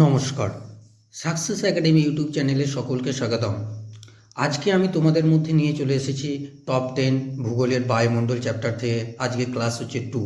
নমস্কার। Success academy YouTube চ্যানেলে সকলকে স্বাগতম। আজকে আমি তোমাদের মধ্যে নিয়ে চলে এসেছি টপ টেন ভূগোলের বায়ুমণ্ডল চ্যাপ্টার থেকে। আজকে ক্লাস হচ্ছে টু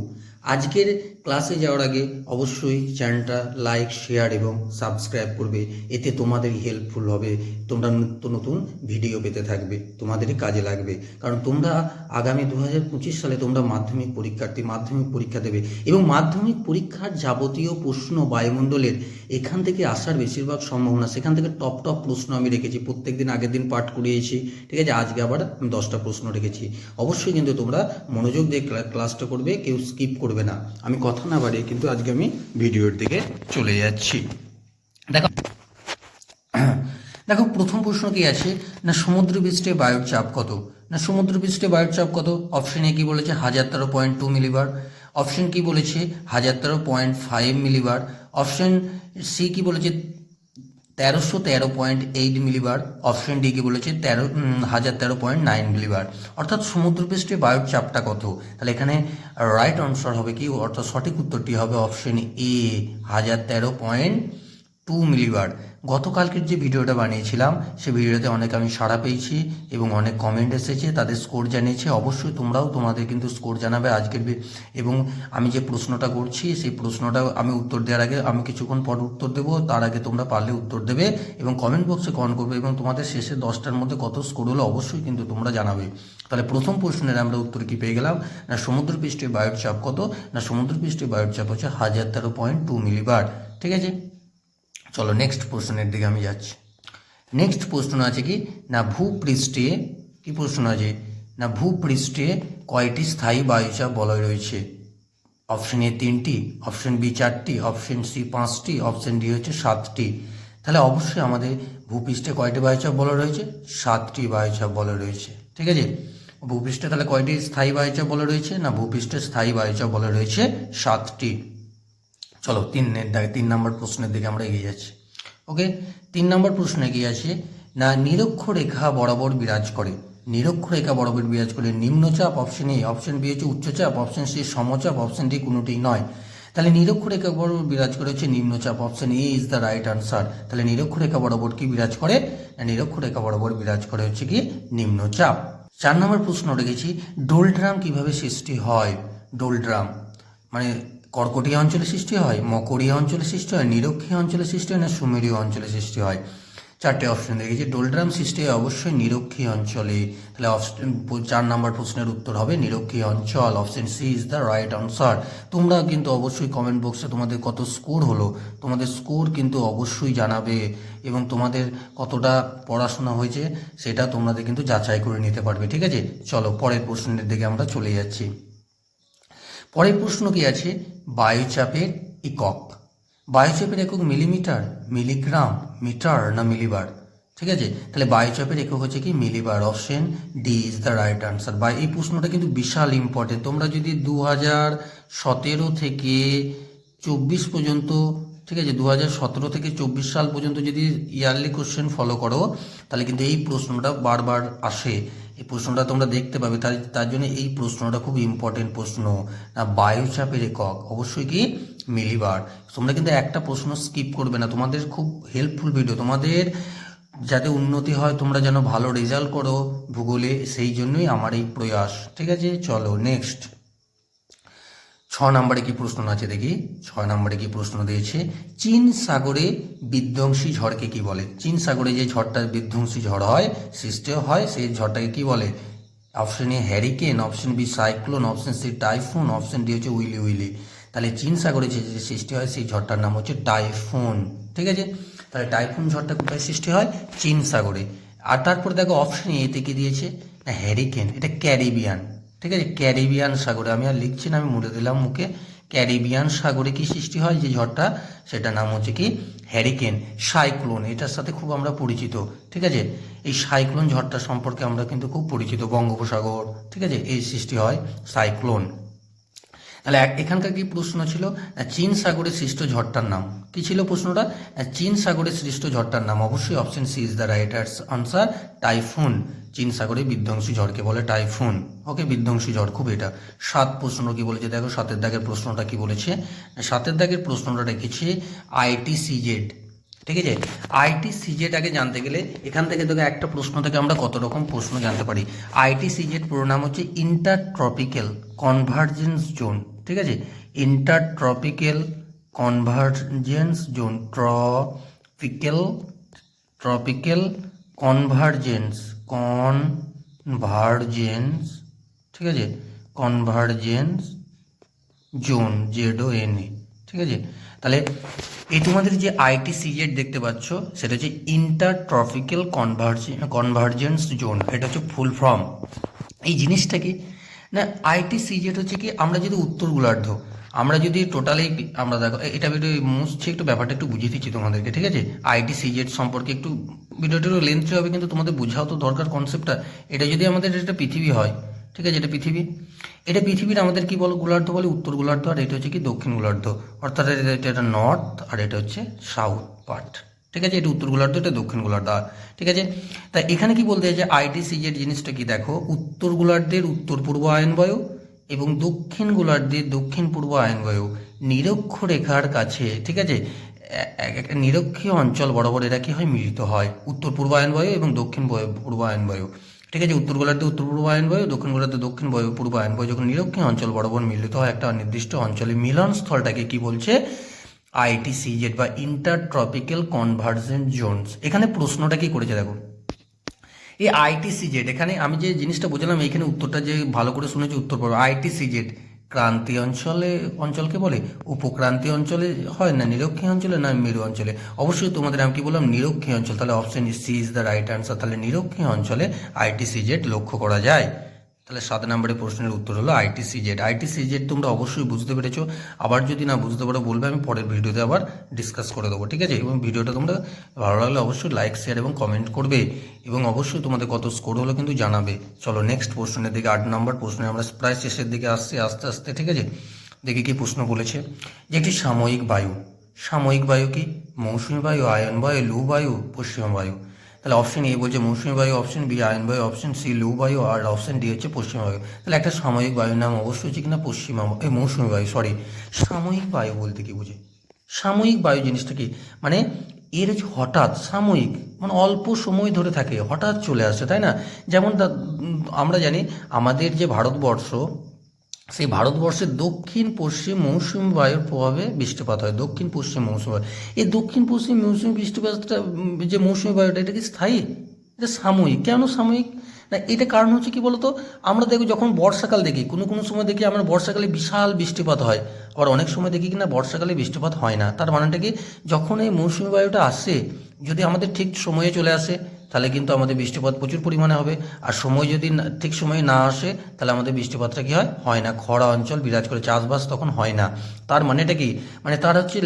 আজকের ক্লাসে যাওয়ার আগে অবশ্যই চ্যানেলটা লাইক শেয়ার এবং সাবস্ক্রাইব করবে। এতে তোমাদের হেল্পফুল হবে। তোমরা নিত্য নতুন ভিডিও পেতে থাকবে। তোমাদেরই কাজে লাগবে। কারণ তোমরা আগামী দু হাজার পঁচিশ সালে তোমরা মাধ্যমিক পরীক্ষার্থী, মাধ্যমিক পরীক্ষা দেবে এবং মাধ্যমিক পরীক্ষার যাবতীয় প্রশ্ন বায়ুমণ্ডলের এখান থেকে আসার বেশিরভাগ সম্ভাবনা, সেখান থেকে টপ টপ প্রশ্ন আমি রেখেছি। প্রত্যেক দিন আগের দিন পাঠ করিয়েছি। ঠিক আছে? আজকে আবার আমি দশটা প্রশ্ন রেখেছি। অবশ্যই কিন্তু তোমরা মনোযোগ দিয়ে ক্লা- ক্লাসটা করবে, কেউ স্কিপ করবে না। আমি কথা না বাড়িয়ে কিন্তু আজকে আমি ভিডিওর দিকে চলে যাচ্ছি। দেখো দেখো, প্রথম প্রশ্ন কি আছে? না সমুদ্র পৃষ্ঠে বায়ুর চাপ কত? না সমুদ্র পৃষ্ঠে বায়ুর চাপ কত? অপশন এ কি বলেছে? হাজার তেরো পয়েন্ট টু মিলিবার অপশন কি বলেছে? হাজার তেরো point five millibar option C কি বলেছে? তেরোশো তেরো point eight millibar option D কি বলেছে তেরো হাজার তেরো পয়েন্ট নাইন মিলিবার অর্থাৎ সমুদ্রপৃষ্ঠে বায়ুর চাপটা কত? তাহলে এখানে রাইট আনসার হবে কি? অর্থাৎ সঠিক উত্তরটি হবে অপশন এ হাজার তেরো পয়েন্ট টু মিলিবার গতকালকের যে ভিডিওটা বানিয়েছিলাম, সে ভিডিওতে অনেক আমি সাড়া পেয়েছি এবং অনেক কমেন্ট এসেছে, তাদের স্কোর জানিয়েছে। অবশ্যই তোমরাও তোমাদের কিন্তু স্কোর জানাবে আজকের এবং আমি যে প্রশ্নটা করছি, সেই প্রশ্নটা আমি উত্তর দেওয়ার আগে আমি কিছুক্ষণ পর উত্তর দেবো, তার আগে তোমরা পারলে উত্তর দেবে এবং কমেন্ট বক্সে কমেন্ট করবে এবং তোমাদের শেষে দশটার মধ্যে কত স্কোর হলো অবশ্যই কিন্তু তোমরা জানাবে। তাহলে প্রথম প্রশ্নের আমরা উত্তর কি পেয়ে গেলাম? না, সমুদ্রপৃষ্ঠে বায়ুর চাপ কত? না, সমুদ্রপৃষ্ঠে বায়ুর চাপ হচ্ছে হাজার তেরো পয়েন্ট টু মিলিবার ঠিক আছে? চলো নেক্সট প্রশ্নের দিকে আমি যাচ্ছি। নেক্সট প্রশ্ন আছে কি? না ভূপৃষ্ঠে, কি প্রশ্ন আছে? না ভূপৃষ্ঠে কয়টি স্থায়ী বায়ুচাপ বলয় রয়েছে? অপশন এ তিনটি অপশন বি চারটি অপশন সি পাঁচটি অপশন ডি হচ্ছে সাতটি। তাহলে অবশ্যই আমাদের ভূপৃষ্ঠে কয়টি বায়ুচাপ বলয় রয়েছে? সাতটি বায়ুচাপ বলয় রয়েছে। ঠিক আছে? ভূপৃষ্ঠে তাহলে কয়টি স্থায়ী বায়ুচাপ বলয় রয়েছে? না ভূপৃষ্ঠে স্থায়ী বায়ুচাপ বলয় রয়েছে সাতটি। চলো, তিন তিন নম্বর প্রশ্নের দিকে আমরা এগিয়ে যাচ্ছি। ওকে তিন নম্বর প্রশ্ন এগিয়ে আছে, না, নিরক্ষরেখা বরাবর বিরাজ করে। নিরক্ষরেখা বরাবর বিরাজ করে নিম্নচাপ অপশন এ অপশন বি হচ্ছে উচ্চচাপ অপশন সি সমচাপ অপশন ডি কোনোটিই নয়। তাহলে নিরক্ষরেখা বরাবর বিরাজ করে হচ্ছে নিম্নচাপ option A is the right answer তাহলে নিরক্ষরেখা বরাবর কি বিরাজ করে? না, নিরক্ষরেখা বরাবর বিরাজ করে হচ্ছে কি নিম্নচাপ। চার নম্বর প্রশ্ন রেখেছি ডোলড্রাম কীভাবে সৃষ্টি হয়? ডোলড্রাম মানে কর্কটীয় অঞ্চলে সৃষ্টি হয় মকরীয় অঞ্চলে সৃষ্টি হয়, নিরক্ষীয় অঞ্চলে সৃষ্টি হয় না সুমেরীয় অঞ্চলে সৃষ্টি হয়? চারটে অপশন দেখেছি ডোলড্রাম সৃষ্টি হয় অবশ্যই নিরক্ষীয় অঞ্চলে। তাহলে অপশন চার নম্বর প্রশ্নের উত্তর হবে নিরক্ষীয় অঞ্চল। Option C is the right answer তোমরা কিন্তু অবশ্যই কমেন্ট বক্সে তোমাদের কত স্কোর হলো, তোমাদের স্কোর কিন্তু অবশ্যই জানাবে এবং তোমাদের কতটা পড়াশোনা হয়েছে সেটা তোমাদের কিন্তু যাচাই করে নিতে পারবে, ঠিক আছে? চলো, পরের প্রশ্নের দিকে আমরা চলে যাচ্ছি। পরের প্রশ্ন কি আছে? বায়ুচাপের একক। বায়ুচাপের একক মিলিমিটার, মিলিগ্রাম, মিটার না মিলিবার? ঠিক আছে? তাহলে বায়ুচাপের একক হচ্ছে কি? Millibar option D is the right answer. বা এই প্রশ্নটা কিন্তু বিশাল ইম্পর্টেন্ট তোমরা যদি দু হাজার সতেরো থেকে চব্বিশ পর্যন্ত, ঠিক আছে দু হাজার সতেরো থেকে চব্বিশ সাল পর্যন্ত যদি ইয়ারলি কোশ্চেন ফলো করো, তাহলে কিন্তু এই প্রশ্নটা বারবার আসে। এই প্রশ্নটা তোমরা দেখতে পাবে। তাই তার জন্য এই প্রশ্নটা খুব ইম্পর্টেন্ট প্রশ্ন। না, বায়ুচাপের একক, অবশ্যই কি? মিলিবার। তোমরা কিন্তু একটা প্রশ্ন স্কিপ করবে না। তোমাদের খুব হেল্পফুল ভিডিও তোমাদের যাতে উন্নতি হয়, তোমরা যেন ভালো রেজাল্ট করো ভূগোলে, সেই জন্যই আমার এই প্রয়াস। ঠিক আছে? চলো নেক্সট ছ নম্বরে কি প্রশ্ন আছে দেখি? ছয় নম্বরে কি প্রশ্ন দিয়েছে? চীন সাগরে বিধ্বংসী ঝড়কে কি বলে? চীন সাগরে যে ঝড়টা বিধ্বংসী ঝড় হয়, সৃষ্টি হয়, সেই ঝড়টাকে কি বলে? Option A hurricane option B cyclone option C typhoon option D হচ্ছে উইলি উইলি। তাহলে চীন সাগরে যে সৃষ্টি হয়, সেই ঝড়টার নাম হচ্ছে টাইফুন ঠিক আছে? তাহলে টাইফুন ঝড়টা কোথায় সৃষ্টি হয়? চীন সাগরে। আর তারপর দেখো অপশন এতে কি দিয়েছে? না হ্যারিকেন এটা ক্যারিবিয়ান ঠিক আছে? ক্যারিবিয়ান সাগরে। আমি আর লিখছি না, আমি মুড়ে দিলাম মুখে। ক্যারিবিয়ান সাগরে কি সৃষ্টি হয়? যে ঝড়টা সেটা নাম হচ্ছে কি? হ্যারিকেন সাইক্লোন এটার সাথে খুব আমরা পরিচিত, ঠিক আছে? এই সাইক্লোন ঝড়টা সম্পর্কে আমরা কিন্তু খুব পরিচিত, বঙ্গোপসাগর, ঠিক আছে? এই সৃষ্টি হয় সাইক্লোন তাহলে এখানকার কি প্রশ্ন ছিল? চীন সাগরে সৃষ্ট ঝড়টার নাম। কি ছিল প্রশ্নটা? চীন সাগরে সৃষ্ট ঝড়টার নাম অবশ্যই option C is the right answer typhoon চীন সাগরে বিধ্বংসী ঝড়কে বলে টাইফুন ওকে বিধ্বংসী ঝড় খুব এটা। সাত প্রশ্ন কি বলেছে? দেখো, সাতের দাগের প্রশ্নটা কি বলেছে? সাতের দাগের প্রশ্নটা রেখেছে আইটি সিজেড ঠিক আছে? আইটি সিজেট আগে জানতে গেলে এখান থেকে তোকে একটা প্রশ্ন থেকে আমরা কত রকম প্রশ্ন জানতে পারি। আইটি সিজেট পুরো নাম হচ্ছে ইন্টার ট্রপিক্যাল কনভার্জেন্স জোন ঠিক আছে? Inter tropical convergence zone tropical tropical convergence convergence ঠিক আছে? Convergence zone Z N A ঠিক আছে? তাহলে এই তোমাদের যে আইটি সিজেড দেখতে পাচ্ছ, সেটা হচ্ছে ইন্টার ট্রপিক্যাল কনভার্জেন্স জোন এটা হচ্ছে ফুল ফর্ম এই জিনিসটা কি না আইটি সিজেড হচ্ছে কি, আমরা যদি উত্তর গোলার্ধ আমরা যদি টোটালি আমরা দেখো এটা একটু মুছছি, একটু ব্যাপারটা একটু বুঝিয়ে দিচ্ছি তোমাদেরকে, ঠিক আছে? আইটি সিজেড সম্পর্কে একটু ভিডিওটা একটু লেন্থ হবে, কিন্তু তোমাদের বোঝাও তো দরকার কনসেপ্টটা এটা যদি আমাদের, এটা পৃথিবী হয়, ঠিক আছে? এটা পৃথিবী। এটা পৃথিবীর আমাদের কি বলো, গোলার্ধ বলে? উত্তর গোলার্ধ, আর এটা হচ্ছে কি দক্ষিণ গোলার্ধ। অর্থাৎ এটা এটা নর্থ আর এটা হচ্ছে সাউথ পার্ট ঠিক আছে? এটা উত্তর গোলার্ধ, এটা দক্ষিণ গোলার্ধ ঠিক আছে? তা এখানে কি বলতে চাইছে? আইটিসিজের জিনিসটা কি দেখো? উত্তর গোলার্ধের উত্তর পূর্ব আয়নবায়ু এবং দক্ষিণ গোলার্ধের দক্ষিণ পূর্ব আয়নবায়ু নিরক্ষরেখার কাছে, ঠিক আছে? এক- একটা নিরক্ষীয় অঞ্চল বরাবর এরা কি হয়? মিলিত হয়। উত্তর পূর্ব আয়নবায়ু এবং দক্ষিণ পূর্ব আয়নবায়ু ঠিক আছে? উত্তর গোলার্ধে উত্তর পূর্ব আয়নবায়ু দক্ষিণ গোলার্ধে দক্ষিণ বয়- পূর্ব আয়নবায়ু যখন নিরক্ষীয় অঞ্চল বরাবর মিলিত হয়, একটা নির্দিষ্ট অঞ্চলে মিলন স্থলটাকে কি বলছে? আইটিসিজেড বা ইন্টার ট্রপিক্যাল কনভার্জেন্ট জোনস এখানে প্রশ্নটা কি করেছে দেখো? এই আইটিসিজেড এখানে আমি যে জিনিসটা বুঝলাম, এইখানে উত্তরটা যে ভালো করে শুনেছি, উত্তর পড়বে আইটিসিজেড ক্রান্তি অঞ্চলে, অঞ্চলকে বলে? উপক্রান্তি অঞ্চলে হয় না, নিরক্ষী অঞ্চলে না মেরু অঞ্চলে? অবশ্যই তোমাদের আমি কি বললাম, নিরক্ষী অঞ্চল। তাহলে option C is the right answer তাহলে নিরক্ষী অঞ্চলে আইটিসিজেড লক্ষ্য করা যায়। তাহলে সাত নম্বরের প্রশ্নের উত্তর হলো আইটিসিজেড আইটিসিজেড তোমরা অবশ্যই বুঝতে পেরেছ। আবার যদি না বুঝতে পারো, বলবে, আমি পরের ভিডিওতে আবার ডিসকাস করে দেবো, ঠিক আছে? এবং ভিডিওটা তোমরা ভালো লাগলে অবশ্যই লাইক শেয়ার এবং কমেন্ট করবে। এবং অবশ্যই তোমাদের কত স্কোর হলো কিন্তু জানাবে। চলো নেক্সট প্রশ্নের দিকে, আট নম্বর প্রশ্নে আমরা প্রায় শেষের দিকে আসছি আস্তে আস্তে, ঠিক আছে? দেখি কি প্রশ্ন বলেছে। যে একটি সাময়িক বায়ু সাময়িক বায়ু কি? মৌসুমী বায়ু, আয়ন বায়ু লু বায়ু, পশ্চিমা বায়ু? তাহলে অপশন এ বলছে মৌসুমী বায়ু অপশন বি আয়ন বায়ু অপশন সি লু বায়ু, আর অপশন ডি হচ্ছে পশ্চিমা বায়ু। তাহলে একটা সাময়িক বায়ুর নাম অবশ্যই হচ্ছে কিনা পশ্চিমা এই মৌসুমী বায়ু সরি সাময়িক বায়ু বলতে কি বুঝে সাময়িক বায়ু জিনিসটা কি? মানে এর যে হঠাৎ সাময়িক মানে অল্প সময় ধরে থাকে, হঠাৎ চলে আসে, তাই না? যেমন আমরা জানি আমাদের যে ভারতবর্ষ সেই ভারতবর্ষের দক্ষিণ পশ্চিম মৌসুমী বায়ুর প্রভাবে বৃষ্টিপাত হয়, দক্ষিণ পশ্চিম মৌসুমী বায়ু। এই দক্ষিণ পশ্চিম মৌসুমী বৃষ্টিপাতটা, যে মৌসুমী বায়ুটা, এটা কি স্থায়ী? এটা সাময়িক। কেন সাময়িক? না, এটা কারণ হচ্ছে কি বলতো? আমরা দেখি যখন বর্ষাকাল দেখি, কোনো কোনো সময় দেখি আমরা বর্ষাকালে বিশাল বৃষ্টিপাত হয়, আবার অনেক সময় দেখি কিনা বর্ষাকালে বৃষ্টিপাত হয় না। তার মানেটা কি? যখন এই মৌসুমী বায়ুটা আসে, যদি আমাদের ঠিক সময়ে চলে আসে তাহলে কিন্তু আমাদের বৃষ্টিপাত প্রচুর পরিমাণে হবে। আর সময় যদি ঠিক সময়ে না আসে, তাহলে আমাদের বৃষ্টিপাতটা কি হয়? হয় না। খরা অঞ্চল বিরাজ করে চাষবাস তখন হয় না। তার মানেটা কি? মানে তার হচ্ছে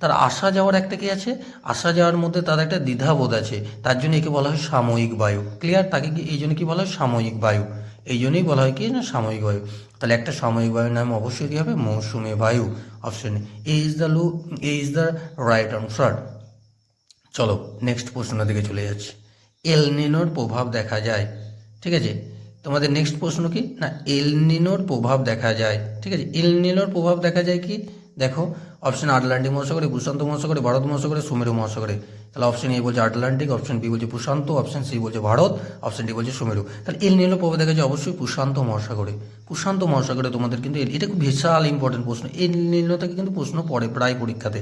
তার আসা যাওয়ার একটা কি আছে? আসা যাওয়ার মধ্যে তার একটা দ্বিধাবোধ আছে। তার জন্য একে বলা হয় সাময়িক বায়ু। ক্লিয়ার তাকে কি, এই জন্য কি বলা হয়? সাময়িক বায়ু। এই জন্যই বলা হয় কি না? সাময়িক বায়ু। তাহলে একটা সাময়িক বায়ুর নাম অবশ্যই কি হবে? মৌসুমী বায়ু। Option A is the loo A is the right answer চলো নেক্সট প্রশ্নের দিকে চলে যাচ্ছি। এল নিনোর প্রভাব দেখা যায়। ঠিক আছে? তোমাদের নেক্সট প্রশ্ন কি? না, এলনিনোর প্রভাব দেখা যায়। ঠিক আছে? এলনিনোর প্রভাব দেখা যায় কি? দেখো অপশন আটলান্টিক মহাসাগরে প্রশান্ত মহাসাগরে ভারত মহাসাগরে সুমেরু মহাসাগরে তাহলে অপশন এ বলছে আটলান্টিক অপশন বি বলছে প্রশান্ত অপশন সি বলছে ভারত অপশন ডি বলছে সুমেরু তাহলে এল নিনোর প্রভাব দেখা যায় অবশ্যই প্রশান্ত মহাসাগরে প্রশান্ত মহাসাগরে তোমাদের কিন্তু এটা খুব বিশাল ইম্পর্টেন্ট প্রশ্ন। এল নিনো থেকে কিন্তু প্রশ্ন পড়ে প্রায় পরীক্ষাতে।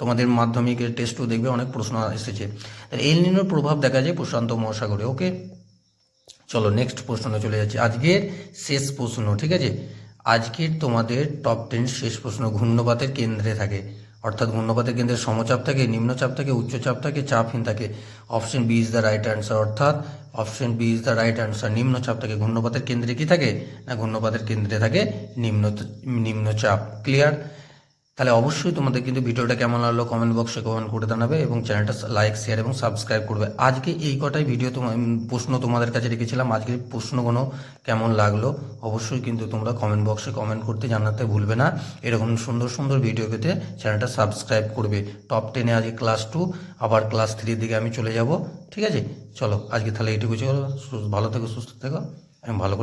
তোমাদের মাধ্যমিকের টেস্টও দেখবে অনেক প্রশ্ন এসেছে। তাহলে এল নিনোর প্রভাব দেখা যায় প্রশান্ত মহাসাগরে ওকে চলো নেক্সট প্রশ্নে চলে যাচ্ছি। আজকের শেষ প্রশ্ন, ঠিক আছে? আজকের তোমাদের টপ টেন শেষ প্রশ্ন ঘূর্ণপাতের কেন্দ্রে থাকে। অর্থাৎ ঘূর্ণপাতের কেন্দ্রে সমচাপ থাকে, নিম্নচাপ থাকে, উচ্চচাপ থাকে চাপহীন থাকে। Option B is the right answer অর্থাৎ option B is the right answer নিম্নচাপ থাকে। ঘূর্ণপাতের কেন্দ্রে কি থাকে? না, ঘূর্ণপাতের কেন্দ্রে থাকে নিম্ন, নিম্নচাপ। ক্লিয়ার তাহলে অবশ্যই তোমাদের কিন্তু ভিডিওটা কেমন লাগল কমেন্ট বক্সে কমেন্ট করে জানাবে এবং চ্যানেলটা লাইক শেয়ার এবং সাবস্ক্রাইব করবে। আজকে এই কটাই ভিডিও প্রশ্ন তোমাদের কাছে রেখেছিলাম। আজকের প্রশ্নগুলো কেমন লাগল অবশ্যই কিন্তু তোমরা কমেন্ট বক্সে কমেন্ট করতে জানাতে ভুলবে না। এরকম সুন্দর সুন্দর ভিডিও পেতে চ্যানেলটা সাবস্ক্রাইব করবে। টপ টেনে আজকে ক্লাস টু আবার ক্লাস থ্রির দিকে আমি চলে যাব। ঠিক আছে? চলো, আজকে তাহলে এইটুকু চলো ভালো থেকো, সুস্থ থেকো। এবং ভালো করে